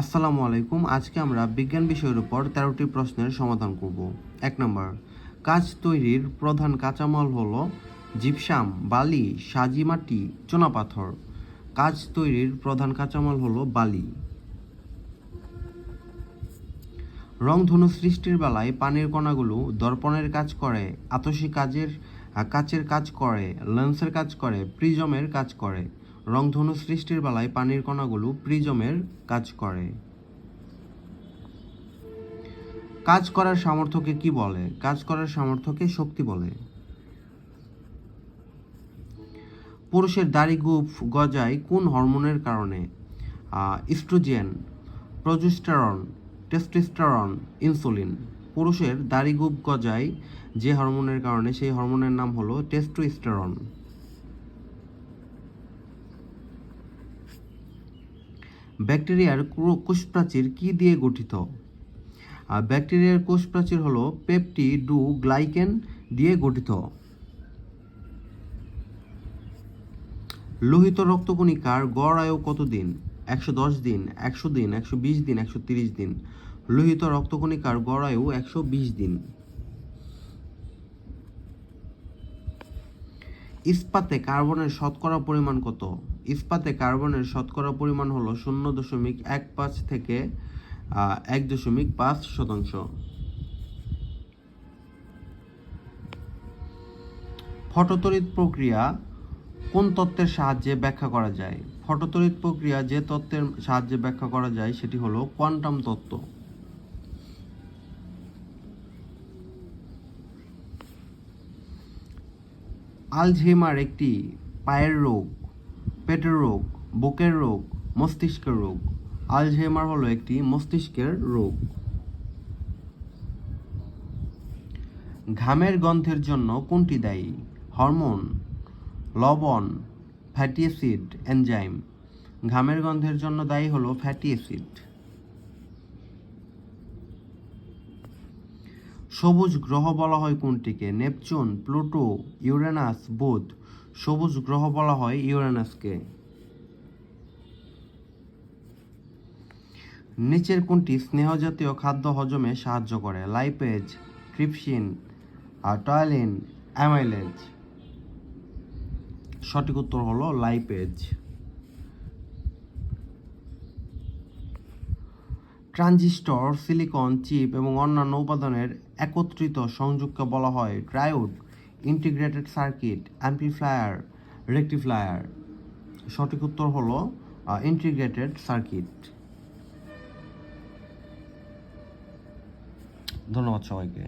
আসসালামু আলাইকুম, আজকে আমরা বিজ্ঞান বিষয়ের উপর তেরোটি প্রশ্নের সমাধান করব। এক নম্বর কাজ তৈরির প্রধান কাঁচামাল হল জিপসাম, বালি, সাজি মাটি চুনাপাথর কাজ তৈরির প্রধান কাঁচামাল হল বালি। রংধনু সৃষ্টির বেলায় পানির কণাগুলো দর্পণের কাজ করে, আতসী কাজের, কাচের কাজ করে, লেন্সের কাজ করে, প্রিজমের কাজ করে। রংধনু সৃষ্টির বেলায় পানির কণাগুলো প্রিজমের কাজ করে। কাজ করার সামর্থ্যকে কি বলে? কাজ করার সামর্থ্যকে শক্তি বলে। পুরুষের দাড়ি গুফ গজায় কোন হরমোনের কারণে? Oestrogen, progesterone, testosterone, insulin. পুরুষের দাড়ি গুফ গজায় যে হরমোনের কারণে, সেই হরমোনের নাম হলো টেস্টোস্টেরন। ব্যাকটেরিয়ার কোষপ্রাচীর কি দিয়ে গঠিত? আর ব্যাকটেরিয়ার কোষপ্রাচীর হলো পেপটি ডু গ্লাইকেন দিয়ে গঠিত। লোহিত রক্তকণিকার গড় আয়ু কত দিন একশো দশ দিন, একশো দিন, একশো বিশ দিন, একশো তিরিশ দিন। লোহিত রক্তকণিকার গড় আয়ু একশো বিশ দিন। ইস্পাতে কার্বনের শতকরা পরিমাণ কত? ইস্পাতে কার্বনের শতকরা পরিমাণ হলো শূন্য দশমিক এক পাঁচ থেকে এক দশমিক পাঁচ শতাংশ। ফটোতড়িৎ প্রক্রিয়া কোন তত্ত্বের সাহায্যে ব্যাখ্যা করা যায়? ফটোতড়িৎ প্রক্রিয়া যে তত্ত্বের সাহায্যে ব্যাখ্যা করা যায় সেটি হলো কোয়ান্টাম তত্ত্ব। আলঝেইমার একটি পায়ের রোগ, পেটের রোগ, বুকের রোগ, মস্তিষ্কের রোগ। আলঝেইমার হলো একটি মস্তিষ্কের রোগ। ঘামের গন্ধের জন্য কোনটি দায়ী? হরমোন, লবণ, ফ্যাটি অ্যাসিড, এনজাইম। ঘামের গন্ধের জন্য দায়ী হলো ফ্যাটি অ্যাসিড। সবুজ গ্রহ বলা হয় কোনটিকে? নেপচুন, প্লুটো, ইউরেনাস, বুধ। সবুজ গ্রহ বলা হয় ইউরেনাসকে। নিচের কোনটি স্নেহজাতীয় খাদ্য হজমে সাহায্য করে? লাইপেজ ট্রিপসিন আর টয়লিন, অ্যামাইলেজ। সঠিক উত্তর হলো লাইপেজ। ট্রানজিস্টর, সিলিকন, চিপ এবং অন্যান্য উপাদানের একত্রিত সংযোগকে বলা হয় triode integrated circuit amplifier rectifier সঠিক উত্তর হল ইন্টিগ্রেটেড সার্কিট। ধন্যবাদ সবাইকে।